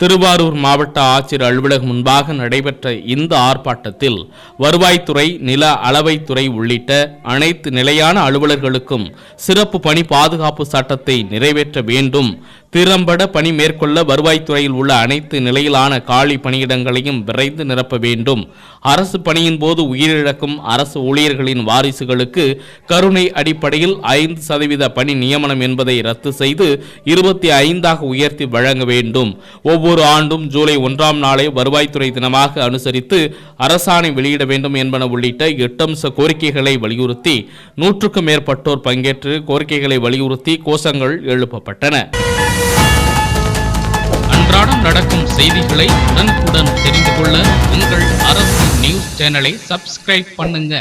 திருவாரூர் மாவட்ட ஆட்சியர் அலுவலகம் முன்பாக நடைபெற்ற இந்த ஆர்ப்பாட்டத்தில் வருவாய்த்துறை நில அளவைத்துறை உள்ளிட்ட அனைத்து நிலையான அலுவலர்களுக்கும் சிறப்பு பணி பாதுகாப்பு சட்டத்தை நிறைவேற்ற வேண்டும். திறம்பட பணி மேற்கொள்ள வருவாய்த்துறையில் உள்ள அனைத்து நிலையிலான காலி பணியிடங்களையும் விரைந்து நிரப்ப வேண்டும். அரசு பணியின் போது உயிரிழக்கும் அரசு ஊழியர்களின் வாரிசுகளுக்கு கருணை அடிப்படையில் ஐந்து சதவீத பணி நியமனம் என்பதை ரத்து செய்து இருபத்தி ஐந்தாக உயர்த்தி வழங்க வேண்டும். ஒவ்வொரு ஆண்டும் ஜூலை ஒன்றாம் நாளை வருவாய்த்துறை தினமாக அனுசரித்து அரசாணை வெளியிட வேண்டும் என்பன உள்ளிட்ட எட்டு அம்ச கோரிக்கைகளை வலியுறுத்தி நூற்றுக்கும் மேற்பட்டோர் பங்கேற்று கோரிக்கைகளை வலியுறுத்தி கோஷங்கள் எழுப்பப்பட்டன. அன்றாடம் நடக்கும் செய்திகளை உடனுக்குடன் தெரிந்து கொள்ள உங்கள் அரசு நியூஸ் சேனலை சப்ஸ்கிரைப் பண்ணுங்க.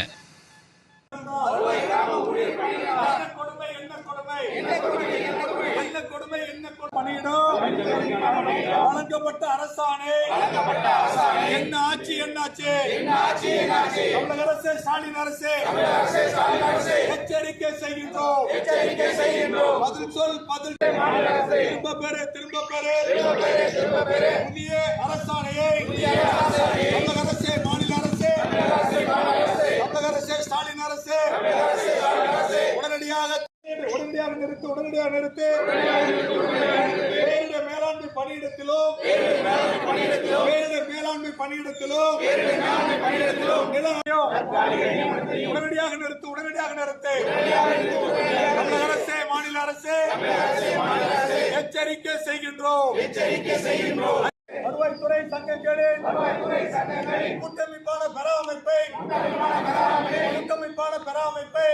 கொடுமை என்ன கொடுமை என்ன கொடுமை என்ன வழங்கப்பட்ட அரசாணை. என்ன ஆட்சி என்னாச்சு? தமிழக அரசு ஸ்டாலின் அரசு. எச்சரிக்கை செய்கின்றோம். பதில் சொல் பதில் திரும்ப பெறு திரும்ப பெறு. புதிய அரசாணையை தமிழக அரசு மாநில அரசு. தமிழக அரசு ஸ்டாலின் அரசு. உடனடியாக உடனடியாக நிறுத்து உடனடியாக நிறுத்து. மேலாண்மை பணியிடத்திலும் மேலாண்மை பணியிடத்திலும். நிலையம் உடனடியாக நிறுத்து உடனடியாக நிறுத்து. தமிழக அரசு மாநில அரசு எச்சரிக்கை செய்கின்றோம். எச்சரிக்கை செய்கின்றோம் வருவாய்த்துறை சங்கங்களின் கூட்டமைப்பான பராமரிப்பை கூட்டமைப்பான பராமரிப்பை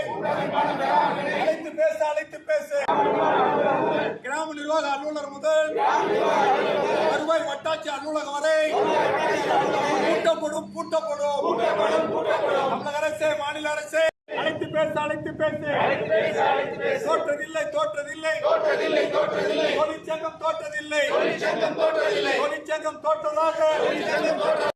அழைத்து பேச அழைத்து பேச. கிராம நிர்வாக அலுவலர் முதல் வருவாய் வட்டாட்சி அலுவலகம் வரை கூட்டப்படும் கூட்டப்படும் தமிழக அரசு மாநில அரசு அழைத்து பேச. தோற்றதில்லை தோற்றதில்லை. தொழிற்சங்கம் தோற்றதில்லை. தொழிற்சங்கம் தோற்றதாக.